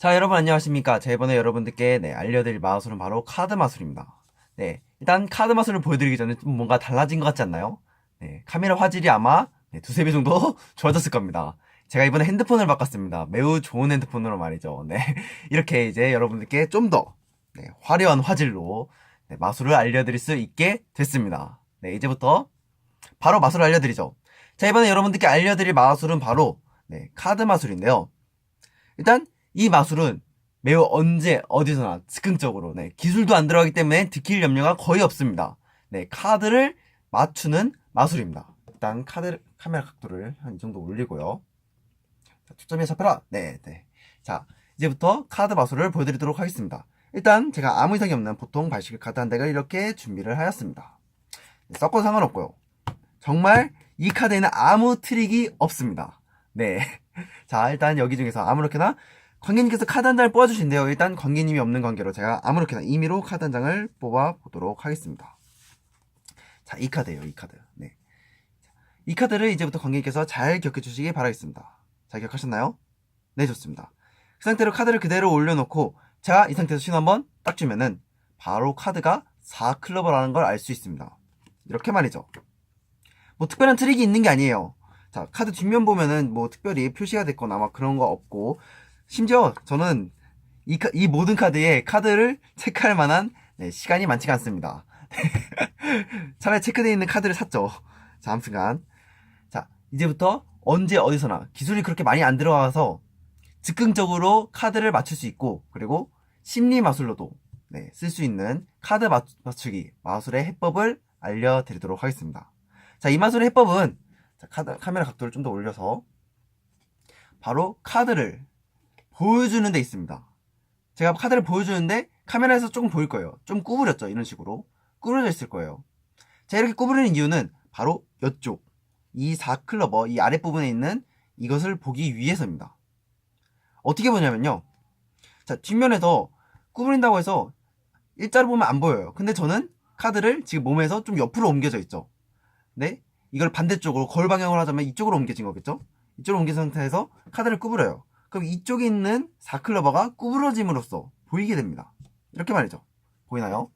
자, 여러분 안녕하십니까. 자, 이번에 여러분들께 네, 알려드릴 마술은 바로 카드 마술입니다. 네, 일단 카드 마술을 보여드리기 전에 좀 뭔가 달라진 것 같지 않나요? 네, 카메라 화질이 아마 네, 두세 배 정도 좋아졌을 겁니다. 제가 이번에 핸드폰을 바꿨습니다. 매우 좋은 핸드폰으로 말이죠. 네, 이렇게 이제 여러분들께 좀더 네, 화려한 화질로 네, 마술을 알려드릴 수 있게 됐습니다. 네, 이제부터 바로 마술을 알려드리죠. 자, 이번에 여러분들께 알려드릴 마술은 바로 네, 카드 마술인데요. 일단 이 마술은 매우 언제 어디서나 즉흥적으로 네, 기술도 안 들어가기 때문에 들킬 염려가 거의 없습니다. 네, 카드를 맞추는 마술입니다. 일단 카드 카메라 각도를 한 이 정도 올리고요. 자, 초점에 잡혀라. 네, 네. 자, 이제부터 카드 마술을 보여드리도록 하겠습니다. 일단 제가 아무 이상이 없는 보통 발식의 카드 한 덱을 이렇게 준비를 하였습니다. 네, 섞어도 상관없고요. 정말 이 카드에는 아무 트릭이 없습니다. 네. 자, 일단 여기 중에서 아무렇게나 관계님께서 카드 한 장을 뽑아주신대요. 일단 관계님이 없는 관계로 제가 아무렇게나 임의로 카드 한 장을 뽑아 보도록 하겠습니다. 자, 이 카드예요, 이 카드. 네. 이 카드를 이제부터 관계님께서 잘 기억해 주시기 바라겠습니다. 잘 기억하셨나요? 네, 좋습니다. 그 상태로 카드를 그대로 올려놓고 제가 이 상태에서 신호 한번 딱 주면은 바로 카드가 4클럽이라는 걸 알 수 있습니다. 이렇게 말이죠. 뭐 특별한 트릭이 있는 게 아니에요. 자, 카드 뒷면 보면은 뭐 특별히 표시가 됐거나 막 그런 거 없고, 심지어 저는 이, 카- 이 모든 카드에 카드를 체크할 만한 네, 시간이 많지가 않습니다. 차라리 체크되어 있는 카드를 샀죠. 자, 아무튼간. 자, 이제부터 언제 어디서나 기술이 그렇게 많이 안 들어가서 즉흥적으로 카드를 맞출 수 있고, 그리고 심리 마술로도 네, 쓸 수 있는 카드 맞, 맞추기 마술의 해법을 알려드리도록 하겠습니다. 자, 이 마술의 해법은 자, 카드, 카메라 각도를 좀 더 올려서 바로 카드를 보여주는 데 있습니다. 제가 카드를 보여주는데 카메라에서 조금 보일 거예요. 좀 구부렸죠. 이런 식으로. 구부러져 있을 거예요. 자, 이렇게 구부리는 이유는 바로 이쪽. 이 4클러버, 이 아랫부분에 있는 이것을 보기 위해서입니다. 어떻게 보냐면요. 자, 뒷면에서 구부린다고 해서 일자로 보면 안 보여요. 근데 저는 카드를 지금 몸에서 좀 옆으로 옮겨져 있죠. 네? 이걸 반대쪽으로 거울 방향으로 하자면 이쪽으로 옮겨진 거겠죠? 이쪽으로 옮긴 상태에서 카드를 구부려요. 그럼 이쪽에 있는 4클러버가 구부러짐으로써 보이게 됩니다. 이렇게 말이죠. 보이나요?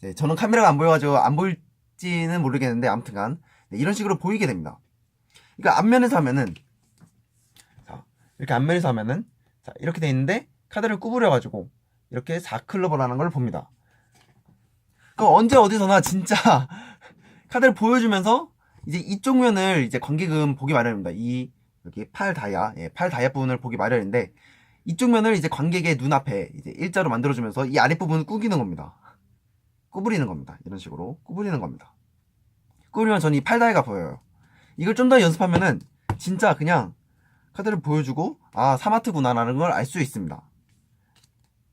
네, 저는 카메라가 안 보여가지고 안 보일지는 모르겠는데 아무튼간 네, 이런 식으로 보이게 됩니다. 그러니까 앞면에서 하면은 자 이렇게 앞면에서 하면은 자 이렇게 돼 있는데 카드를 구부려가지고 이렇게 4클러버라는 걸 봅니다. 그럼 언제 어디서나 진짜 카드를 보여주면서 이제 이쪽 면을 이제 관객은 보기 마련입니다. 이 여기 팔 다이아, 예, 팔 다이아 부분을 보기 마련인데 이쪽 면을 이제 관객의 눈앞에 이제 일자로 만들어주면서 이 아랫부분을 구기는 겁니다. 구부리는 겁니다. 이런 식으로 구부리는 겁니다. 구부리면 저는 이 팔 다이아가 보여요. 이걸 좀 더 연습하면은 진짜 그냥 카드를 보여주고 아 사마트구나라는 걸 알 수 있습니다.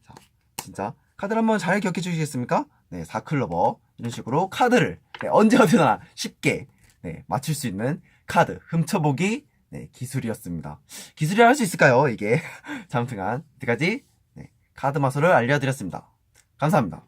자, 진짜 카드를 한번 잘 기억해 주시겠습니까? 네, 4클러버 이런 식으로 카드를 네, 언제 어디나 쉽게 네, 맞출 수 있는 카드 훔쳐보기 네, 기술이었습니다. 기술이라 할 수 있을까요? 이게 자, 아무튼간 여기까지 네, 카드 마술을 알려드렸습니다. 감사합니다.